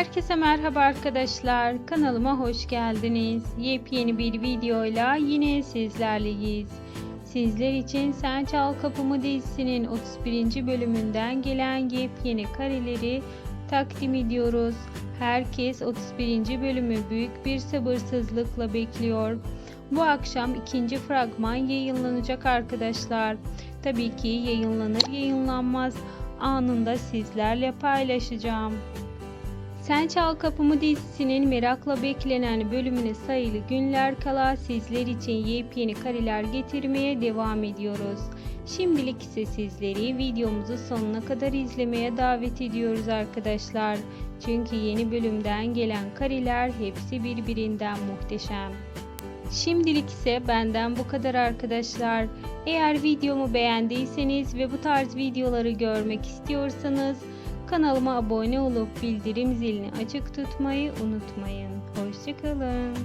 Herkese merhaba arkadaşlar. Kanalıma hoş geldiniz. Yepyeni bir videoyla yine sizlerleyiz. Sizler için Sen Çal Kapımı dizisinin 31. bölümünden gelen yepyeni kareleri takdim ediyoruz. Herkes 31. bölümü büyük bir sabırsızlıkla bekliyor. Bu akşam ikinci fragman yayınlanacak arkadaşlar. Tabii ki yayınlanır yayınlanmaz anında sizlerle paylaşacağım. Sen Çal Kapımı dizisinin merakla beklenen bölümüne sayılı günler kala sizler için yepyeni kareler getirmeye devam ediyoruz. Şimdilik ise sizleri videomuzu sonuna kadar izlemeye davet ediyoruz arkadaşlar. Çünkü yeni bölümden gelen kareler hepsi birbirinden muhteşem. Şimdilik ise benden bu kadar arkadaşlar. Eğer videomu beğendiyseniz ve bu tarz videoları görmek istiyorsanız kanalıma abone olup bildirim zilini açık tutmayı unutmayın. Hoşçakalın.